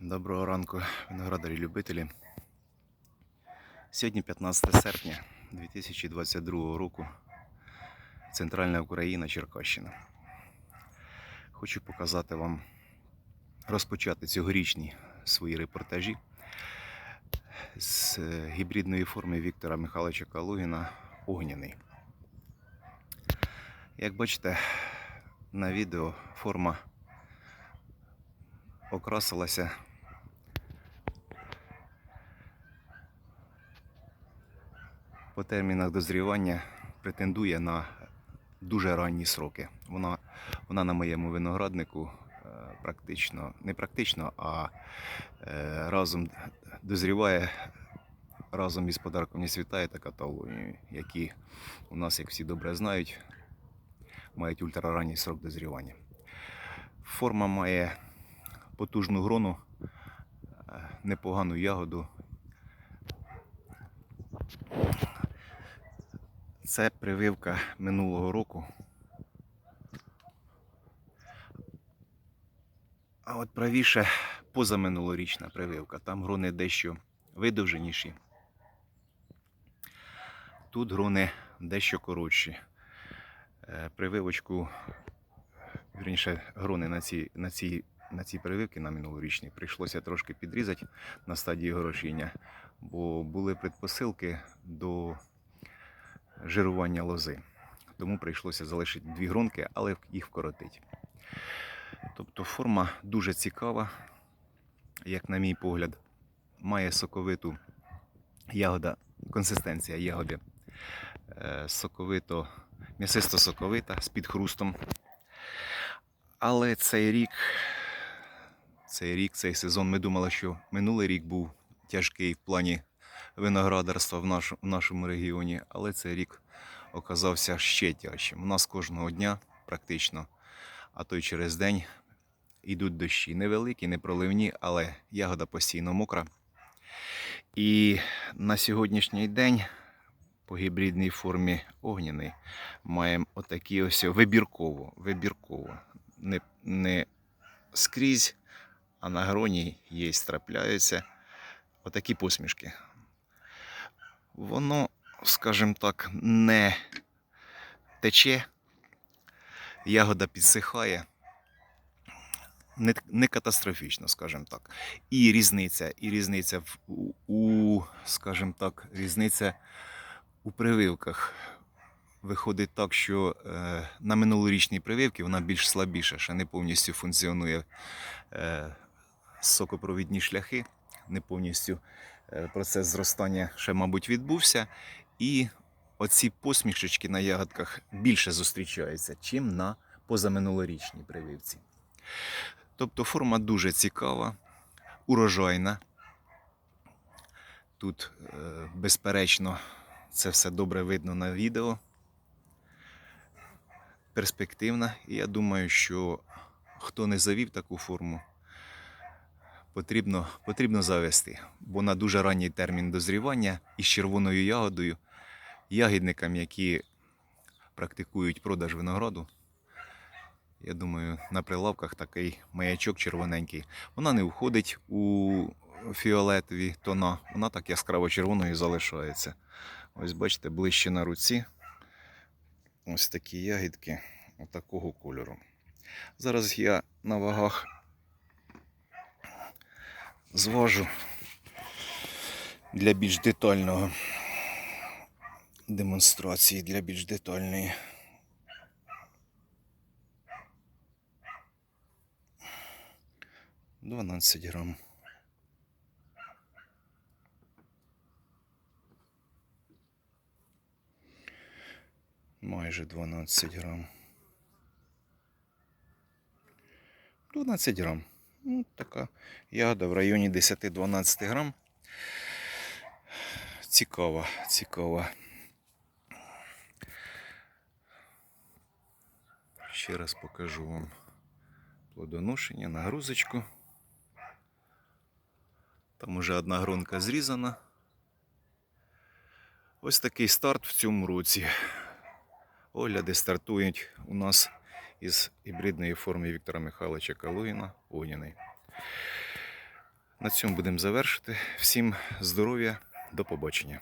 Доброго ранку, виноградарі-любителі. Сьогодні 15 серпня 2022 року. Центральна Україна, Черкащина. Хочу показати вам, розпочати цьогорічні свої репортажі з е, гібридної форми Віктора Михайловича Калугіна Огняний. Як бачите, на відео форма окрасилася по термінах дозрівання претендує на дуже ранні сроки. Вона, вона на моєму винограднику е, практично, не практично, а е, разом дозріває разом із подарком не світає та каталонією, які у нас, як всі добре знають, мають ультраранній срок дозрівання. Форма має потужну грону, е, непогану ягоду. Це прививка минулого року. А от правіше позаминулорічна прививка. Там грони дещо видовженіші. Тут грони дещо коротші. Е, Прививочку, вірніше, грони на цій, на цій на ці прививки на минулорічні прийшлося трошки підрізати на стадії горошіння, бо були предпосилки до жирування лози. Тому прийшлося залишити дві гронки, але їх вкоротити. Тобто форма дуже цікава, як на мій погляд, має соковиту ягода, консистенція ягоди е, соковито, м'ясисто соковита з підхрустом. Але цей рік цей рік, цей сезон. Ми думали, що минулий рік був тяжкий в плані виноградарства в, наш, в нашому регіоні, але цей рік оказався ще тяжчим. У нас кожного дня практично, а то й через день йдуть дощі. Невеликі, не проливні, але ягода постійно мокра. І на сьогоднішній день по гібридній формі огняний маємо отакі ось вибірково, вибірково. Не, не скрізь а на гроні є, трапляються отакі посмішки. Воно, скажімо так, не тече, ягода підсихає. Не, не катастрофічно, скажімо так. І різниця, і різниця в, у, скажімо так, різниця у прививках. Виходить так, що е, на минулорічній прививці вона більш слабіша, ще не повністю функціонує е, сокопровідні шляхи, не повністю е, процес зростання ще, мабуть, відбувся. І оці посмішечки на ягодках більше зустрічаються, чим на позаминулорічній прививці. Тобто форма дуже цікава, урожайна. Тут, е, безперечно, це все добре видно на відео. Перспективна, і я думаю, що хто не завів таку форму, потрібно, потрібно завести, бо на дуже ранній термін дозрівання із червоною ягодою, ягідникам, які практикують продаж винограду. Я думаю, на прилавках такий маячок червоненький. Вона не входить у фіолетові тона, вона так яскраво червоною залишається. Ось бачите, ближче на руці. Ось такі ягідки такого кольору. Зараз я на вагах зважу для більш детального демонстрації, для більш детальної. Дванадцять грам. Майже 12 грам. 12 грам. Ну, така ягода в районі 10-12 грам. Цікава, цікава. Ще раз покажу вам плодоношення, нагрузочку. Там уже одна гронка зрізана. Ось такий старт в цьому році. Огляди стартують у нас із гібридної форми Віктора Михайловича Калуїна Огняний. На цьому будемо завершити. Всім здоров'я, до побачення.